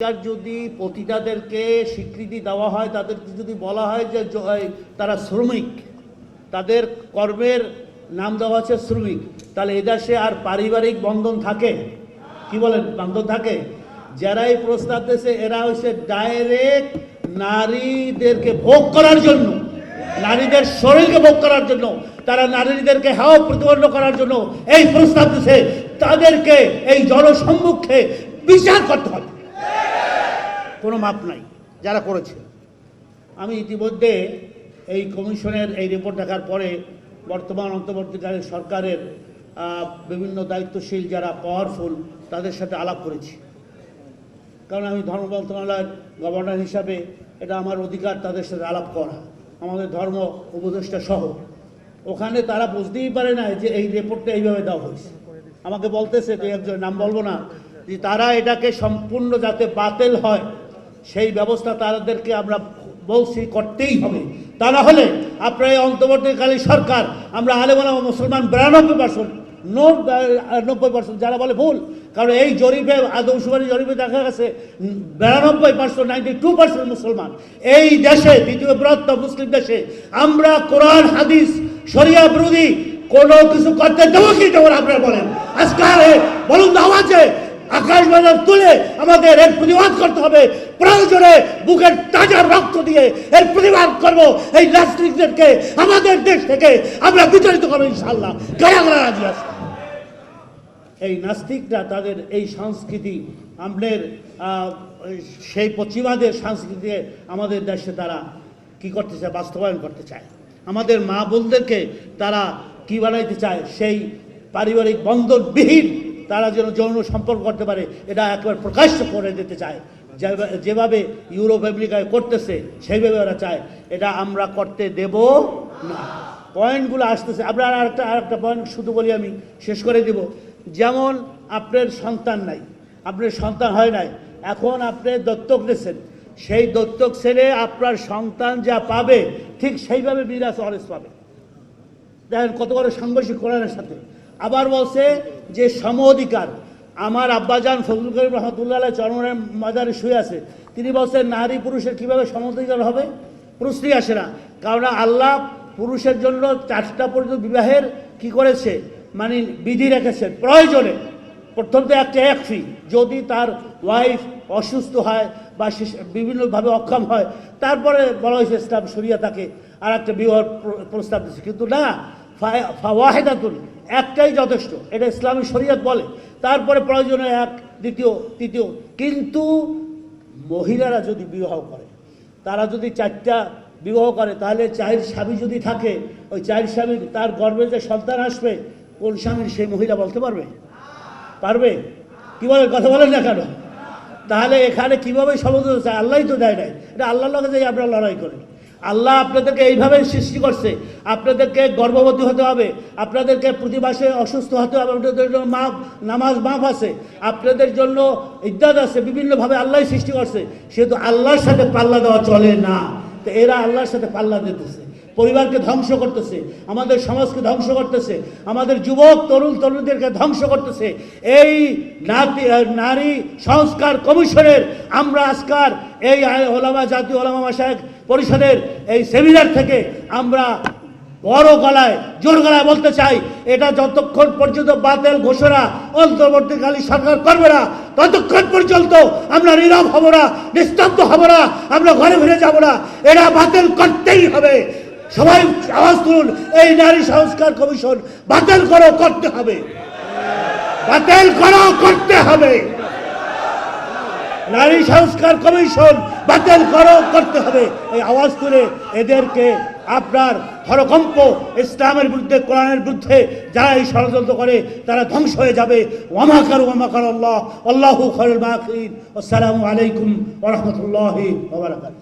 আর যদি পতিতাদেরকে স্বীকৃতি দেওয়া হয়, তাদেরকে যদি বলা হয় যে তারা শ্রমিক, তাদের কর্মের নাম দেওয়া হচ্ছে শ্রমিক, তাহলে এদেশে আর পারিবারিক বন্ধন থাকে? কি বলেন? বন্ধন থাকে? যারা এই প্রস্তাব দিয়েছে, এরা হচ্ছে ডাইরেক্ট নারীদেরকে ভোগ করার জন্য, নারীদের শরীরকে ভোগ করার জন্য, তারা নারীদেরকে হাওয়া প্রতিপন্ন করার জন্য এই প্রস্তাব দিচ্ছে তাদেরকে এই জনসম্মুখে বিচার করতে হবে। কোনো মাপ নাই, যারা করেছে। আমি ইতিমধ্যে এই কমিশনের এই রিপোর্ট দেখার পরে বর্তমান অন্তর্বর্তীকালীন সরকারের বিভিন্ন দায়িত্বশীল যারা পাওয়ারফুল তাদের সাথে আলাপ করেছি। কারণ আমি ধর্ম মন্ত্রণালয়ের গভর্নর হিসাবে এটা আমার অধিকার, তাদের সাথে আলাপ করা। আমাদের ধর্ম উপদেষ্টা সহ। ওখানে তারা বুঝতেই পারে না যে এই রিপোর্টটা এইভাবে দেওয়া হয়েছে। আমাকে বলতেছে যে একজন নাম বলব না, যে তারা এটাকে সম্পূর্ণ যাতে বাতিল হয় সেই ব্যবস্থা তাদেরকে আমরা বলছি, করতেই হবে। তা না হলে আপনার এই অন্তর্বর্তীকালীন সরকার, আমরা আলেমানা মুসলমান বিরানব্বই পার্সেন্ট নব্বই পার্সেন্ট যারা বলে ভুল, কারণ এই জরিপে আদমশুমারি জরিপে দেখা গেছে, বিরানব্বই পার্সেন্ট, নাইনটি টু পার্সেন্ট মুসলমান। এই দেশে, দ্বিতীয় বৃহত্তম মুসলিম দেশে, আমরা কোরআন, হাদিস, শরিয়া বিরোধী কোনো কিছু করতে দেবো কি দেবো আপনারা বলেন। আজকাল বলুন আওয়াজে। আকাশ বাজার তুলে আমাদের এর প্রতিবাদ করতে হবে। প্রয়োজনে বুকের তাজা রক্ত দিয়ে এর প্রতিবাদ করব এই নাস্তিকদেরকে আমাদের দেশ থেকে। আমরা বিতাড়িত করব ইনশাল্লাহ কারা কারা রাজি আছে? এই নাস্তিকরা তাদের এই সংস্কৃতি আমাদের সেই পশ্চিমাদের সংস্কৃতি আমাদের দেশে তারা কি করতে চায়, বাস্তবায়ন করতে চায়। আমাদের মা বোনদেরকে তারা কি বানাইতে চায়, সেই পারিবারিক বন্ধনবিহীন তারা যেন যৌন সম্পর্ক করতে পারে, এটা একবার প্রকাশ্য করে দিতে চায়। যেভাবে- ইউরোপ, আমেরিকায় করতেছে, সেইভাবে ওরা চায়। এটা আমরা করতে দেব না। পয়েন্টগুলো আসতেছে। আপনার আরেকটা আরেকটা পয়েন্ট শুধু বলি আমি, শেষ করে দিব। যেমন আপনার সন্তান নাই, আপনার সন্তান হয় নাই, এখন আপনি দত্তক নিয়েছেন সেই দত্তক ছেড়ে আপনার সন্তান যা পাবে, ঠিক সেইভাবে বিরাজ অরেস পাবে। দেখেন কত বড় সাংঘর্ষিক কোরআনের সাথে। আবার বলছে যে সম অধিকার আমার আব্বাজান ফজলুল করিম রহমতুল্লাহ চরমের মাজারে শুয়ে আছে। তিনি বলছেন, নারী পুরুষের কীভাবে সম অধিকার হবে? প্রশ্নই আসে না। কারণ আল্লাহ পুরুষের জন্য চারটা পর্যন্ত বিবাহের কি করেছে? মানে বিধি রেখেছেন। প্রয়োজনে। প্রথম তো একটা এক ফি। যদি তার ওয়াইফ অসুস্থ হয় বা বিভিন্নভাবে অক্ষম হয়, তারপরে বলা হয়েছে ইসলাম সরিয়া তাকে আর একটা বিবাহ প্র- প্রস্তাব দিচ্ছে কিন্তু না ফা- ফাওয়াহেদাতুন, একটাই যথেষ্ট, এটা ইসলামী শরীয়ত বলে। তারপরে প্রয়োজনে এক, দ্বিতীয়, তৃতীয়। কিন্তু মহিলারা যদি বিবাহ করে, তারা যদি চারটা বিবাহ করে, তাহলে চায়ের স্বামী যদি থাকে, ওই চায়ের স্বামীর তার গর্ভে যে সন্তান আসবে, কোন স্বামীর সেই মহিলা বলতে পারবে? পারবে? কি বলে, কথা বলেন না কেন? তাহলে এখানে কীভাবে চায় আল্লাহই তো দেয় নাই। এটা আল্লাহর লগে যাই, আপনারা লড়াই করেন। আল্লাহ আপনাদেরকে এইভাবে সৃষ্টি করছে। আপনাদেরকে গর্ভবতী হতে হবে, আপনাদেরকে প্রতি মাসে অসুস্থ হতে হবে, আপনাদের জন্য মাপ নামাজ মাপ আছে, আপনাদের জন্য ইদ্যাত আছে, বিভিন্নভাবে আল্লাহ সৃষ্টি করছে। সেহেতু আল্লাহর সাথে পাল্লা দেওয়া চলে না। তো এরা আল্লাহর সাথে পাল্লা দিতেছে, পরিবারকে ধ্বংস করতেছে, আমাদের সমাজকে ধ্বংস করতেছে, আমাদের যুবক, তরুণ, তরুণীদেরকে ধ্বংস করতেছে। এই নাতি নারী সংস্কার কমিশনের আমরা আজকার এই ওলামা জাতীয় ওলামা মাসায়ক পরিষদের এই সেমিনার থেকে আমরা বড় গলায়, জোর গলায় বলতে চাই, এটা যতক্ষণ পর্যন্ত বাতিল ঘোষণা অন্তর্বর্তীকালী সরকার করবে না, ততক্ষণ পর্যন্ত আমরা নীরব হব না, নিস্তব্ধ হব না, আমরা ঘরে ফিরে যাব না, এটা বাতিল করতেই হবে। সবাই আওয়াজ তুলুন, এই নারী সংস্কার কমিশন বাতিল করো, করতে হবে। বাতিল করো, করতে হবে। নারী সংস্কার কমিশন বাতিল করো, করতে হবে। এই আওয়াজ তুলে এদেরকে আপনার হরকম্প ইসলামের বিরুদ্ধে, কোরআনের বিরুদ্ধে যারা এই ষড়যন্ত্র করে, তারা ধ্বংস হয়ে যাবে। ওয়ামাকার ওয়ামাকার আল্লাহ আল্লাহু খরুল মাহিন আসসালামু আলাইকুম ওরহমতুল্লাহি